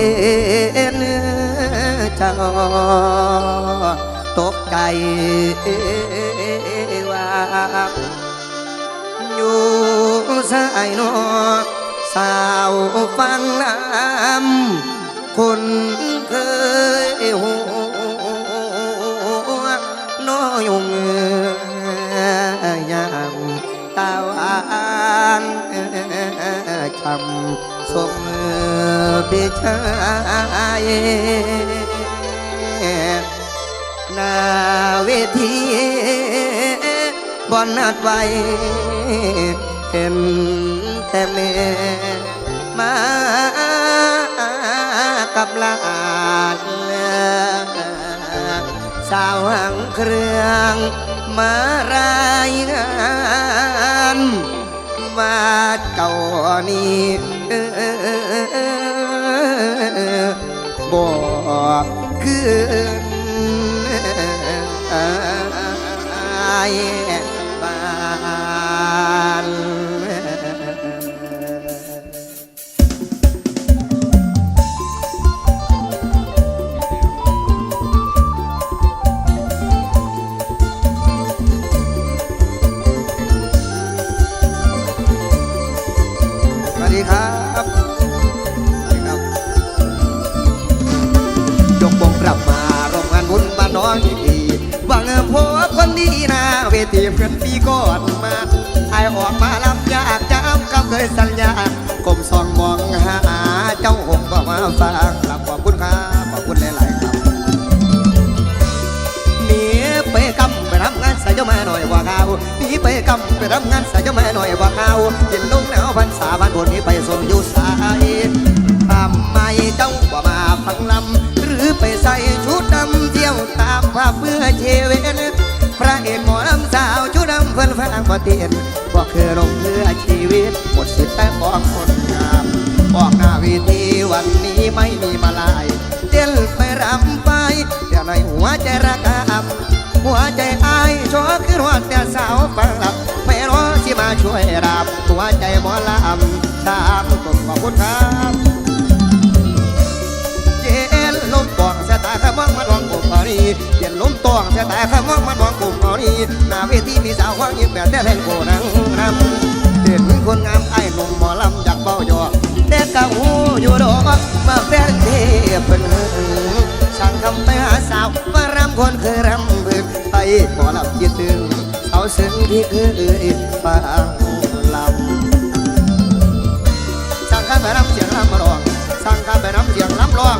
บ่เห็นเจ้าตกใจว่าอ พิชายนาเวทีบอนนัดไว้เห็นแต่แม่มากับหลานสาวหังเครื่องมารายงานว่าเจ้านี้ คื องอีหวังพบคนดีนะเวทีเพื่อนปีก่อนมาไอายออกมารับยากจำกับเคยสัญญากลมส่องมองหาเจ้าหงก็มาฟังลับขอบคุณครับขอบคุณหลายๆครับหนีไปกำไปทำงานใส่เจ้าแม่หน่อยว่าเขาหนีไปกำไปทำงานใส่เจ้าแม่หน่อยว่าเขายินลงหนาวพันษาบ้านบนนี้ไปส่งอยู่สายทำไมเจ้าว่มาฟังลำหรือ ภาพเพื่อเชเวนพระเอกหมอลำสาวชุดดำเพื่อนฟังบ่เตียนบอกคือลงเพื่อชีวิตหมดสิทธิ์แต่บอกคนงามบอกหน้าเวทีวันนี้ไม่มีมาลายเต้นไปรำไปเดี๋ยวในหัวใจระกำหัวใจอายชอคือหัวแต่สาวฟังหลับไม่รอสิมาช่วยรับหัวใจหมอลำตามตบขอบคุณครับ วางกลุ่มเอานี้เย็นลมตองสายตาขมองมันวางกลุ่มเอานี้หน้าเวทีมีสาววางยิ้มแบบแต่แทนโกนังนำเด่นคนงามไอ้หนุ่มหมอลำอยากเบาหยอกแต่กะหูอยู่ดอกมาแฟนเทพเป็นหึงสั่งคำไปหาสาวมารำคนเคยรำบึกไปขอรับคิดถึงสาวซึ้งที่เคยฟังลำสั่งคำไปรำเสียงลำร้องสั่งคำไปรำเสียงลำร้อง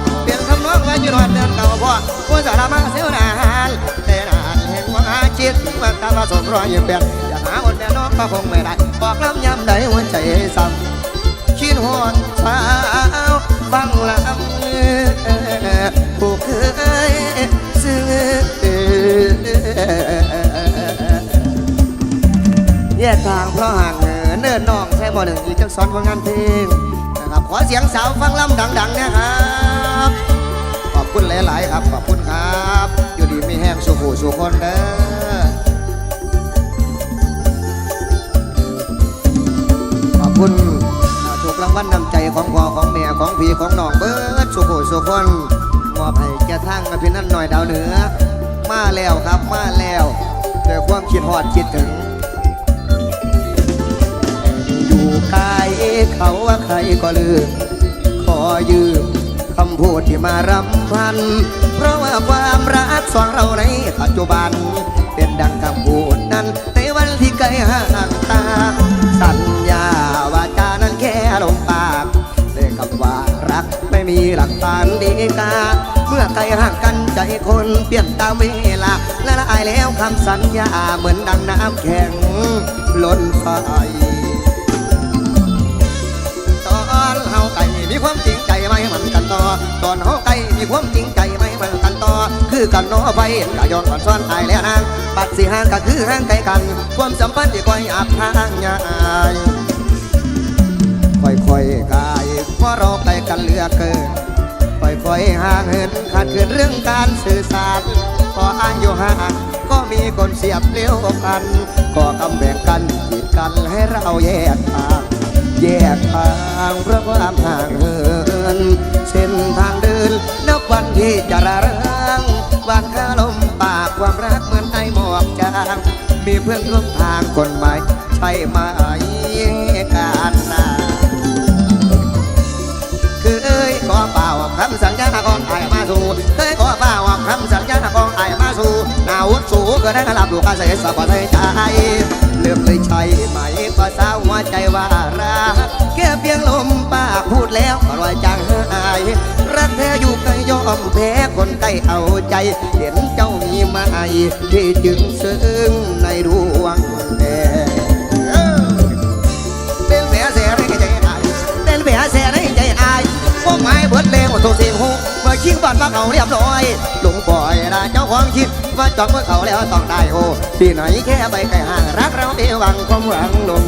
ว่าสมรอยเปลี่ยนอยากหาคนแม่น้องก็คงไม่ได้บอกลำยำใดหัวใจซ้ำคิดหอนสาวฟังลำผู้เคยซื้อแยกทางเพราะห่างเหินเนิ่นน้องใช่บ่หนึ่งอีจักสอนผลงานเพลงนะครับขอเสียงสาวฟังลำดังๆนะครับขอบคุณหลาย ๆ ครับ ขอบคุณครับ อยู่ดีไม่แห้งสุขสุขคนเด้อ คุณถูกรางวัลนำใจของพ่อของแม่ของพี่ของน้องเบิร์ดสุโขสุคนมอบให้แก่ทางพี่นั่นหน่อยดาวเหนือ มาแล้วครับมาแล้วด้วยความคิดฮอดคิดถึง อยู่กายเขาว่าใครก็ลืมขอยืมคำพูดที่มารำพัน เพราะว่าความรักสองเราในปัจจุบัน เป็นดังคำพูดนั้นในวันที่ไกลห่างตาสัญ ลมปากแต่คำว่ารักไม่มีหลักฐานดีกา เมื่อไกลห่างกันใจคนเปลี่ยนตามเวลา และลายแล้วคำสัญญาเหมือนดังน้ำแข็งล้นไฟตอนเฮาไก่มีความจริงใจไหมมันกันต่อ ตอนเฮาไก่มีความจริงใจไหมมันกันต่อ คือกันเนอไฟกะย้อนก่อนซ้อนตายแล้วนางบัดสิห่างก็คือห่างไกลกัน ความสัมพันธ์ที่คอยอาบทางยาย ค่อยๆกายเพราะเราไกลกันเหลือเกิน ค่อยๆห่างเหินขาดเกินเรื่องการสื่อสารพออ้างอยุห่างก็มีคนเสียบเลี้ยวกันก็กำแบ่งกันกีดกันให้เราแยกทางแยกทางเพราะความห่างเหินเส้นทางเดินนับวันที่จะระเริงวันข้าลมปากความรักเหมือนไอหมอกจางมีเพื่อนร่วมทางคนใหม่ใช่ไหมการนา วุฒสูก็ได้รับลูกาเสสะบัดใจเลือกเลยใช่ไหมภาษาหัวใจว่ารักแค่เพียงลมปากพูดแล้วก็ลอยจางหายรักแท้อยู่ใกล้ยอมแพ้คนใกล้เอาใจ เห็นเจ้ามีมาไอที่จึงซึ้งในดวงแดเป็นแผลเสียในใจอายเป็นแผลเสียในใจอายพวกไม้เบิดเลงว่าโทเสียงหูเมื่อคิงบ้านมาเขาเรียบร้อย หลงปล่อยนะเจ้าของคิดว่าจองเมื่อเขาแล้วต้องได้โอที่ไหนแค่ไปไกลห่างรักเราเอวังความหวังลม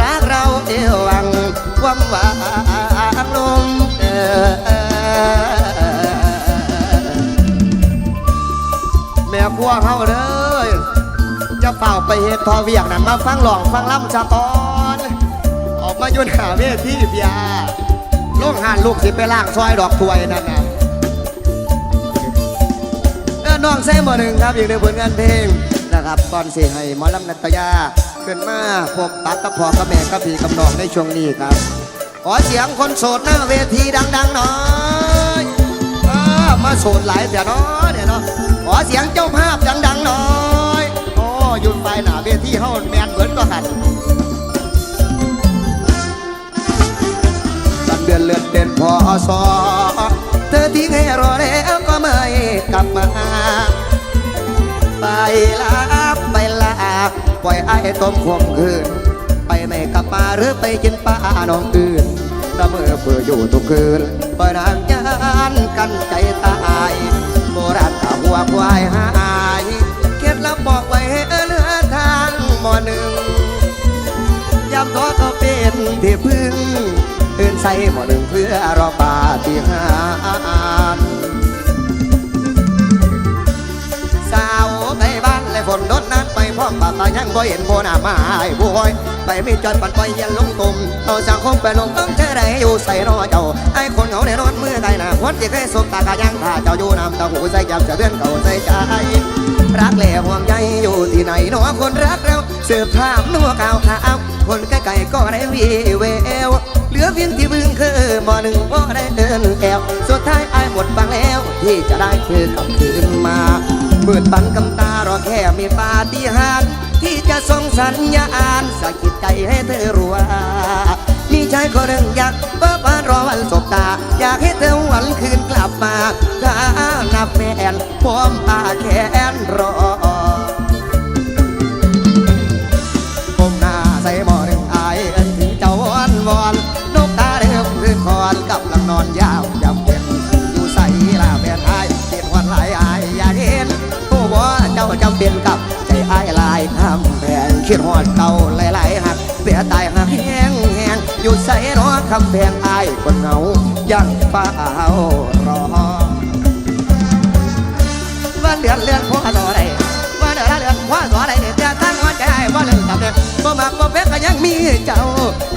รักเราเอวังความหวังลมเออแม่พวเฮาเด้อจะเฝ้าไปเฮ็ดทอเวียกนั่นมาฟังหลองฟังล่ำชาตอน ออกมายุ่นหาเวทีเบียร์ลงหานลูกสิไปล่างซอยดอกถวยนั่นน่ะ น้องแซ่หมอหนึ่งครับอีกหนึ่งผลงานเพลงนะครับก่อนสิให้หมอลำนัตยาขึ้นมาพบปักกับพ่อกับแม่กับพี่กับน้องในช่วงนี้ครับ ขอเสียงคนโสดหน้าเวทีดังๆหน่อยเออมาโสดหลายแต่เนาะเนี่ยเนาะขอเสียงเจ้าภาพดังๆหน่อยโอ้หยุดไฟหนาเวทีเฮาแมนเหมือนก็กันตันเดือนเลือนเด่นพอสอ เธอทิ้งให้รอแล้วก็ไม่กลับมา ไปลาไปลาปล่อยไอ้ต้มขมคืน ไปไม่กลับมาหรือไปกินปลาน้องอื่นละเมื่อเพื่ออยู่ทุกคืนเปิดทางยานกันใจตายโบราณตาหัวควายหายเคล็ดลับบอกไว้ให้เหลือทางหมอหนึ่งยามท้อก็เป็นที่พึ่งตื่นใส่หมอหนึ่งเพื่อรอปา ฏิหารสาวไปบ้านเลยฝนโดนนั้นไปพร้อมปากตายังบ่เห็นโบนามาไอ้บุยไปมีจอดปันไปยันลงตุ่มเอาสังคมไปลงต้องเธอได้อยู่ใส่รอเจ้าไอ้คนเขาในนอนมือไกลหน้าคนที่เคยสบตากายังถ้าเจ้าอยู่น้ำตาหูใส่จับจะเดือนเก่าใส่ใจรักแหล่ห่วงใยอยู่ที่ไหนหนอคนรักเราเสืบถามนัวข่าวขาวคนใกล้ๆก็ได้วีเวว ลือเพียงที่บึงคือบ่อหนึ่งบ่ได้เดินแอวสุดท้ายอายหมดบังแล้ว ที่จะได้คือกลับคืนมาเมืดบังกำตารอแค่มีปาฏิหาริย์ที่จะส่งสัญญาณสะกิดใจให้เธอรู้ว่ามีชายคนหนึ่งอยากเปิดบ้านรอวันสบตา อยากให้เธอหวันคืนกลับมาถ้านับแฟนพร้อมตาแขนรอ คิดฮอดเก่าหลายๆหักเสียตายหักแห้งแห้งอยู่ใส่รอคำแพงอายคนเหงายังเฝ้ารอวันเดือนเลือนพ่อต่อได้วันเดือนเดือนพ่อต่อได้แต่ทั้งหัวใจว่าเรื่องกับเด็กบ่มักบ่เป็กก็ยังมีเจ้า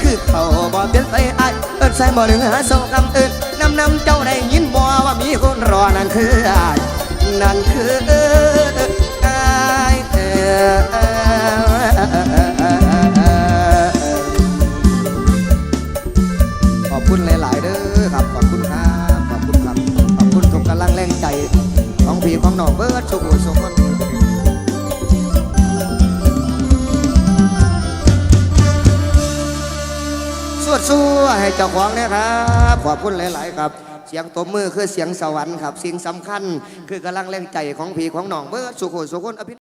คือเขาบ่เปลี่ยนไปไอ้ายเอิ้นใส่บ่หนึ่งหาสองคำอื่นนำนำเจ้าได้ยินบ่ว่ามีคนรอนั่นคืออายนั่นคือ พี่ของน้องเบิร์ดสุขุสุขคนสวดสู้ให้เจ้าของเนี่ยครับ ขอบคุณหลาย ๆ ครับ เสียงตบมือคือเสียงสวรรค์ครับ สิ่งสำคัญ คือกำลังแรงใจของพี่ของน้องเบิร์ดสุขุสุขคนอภิ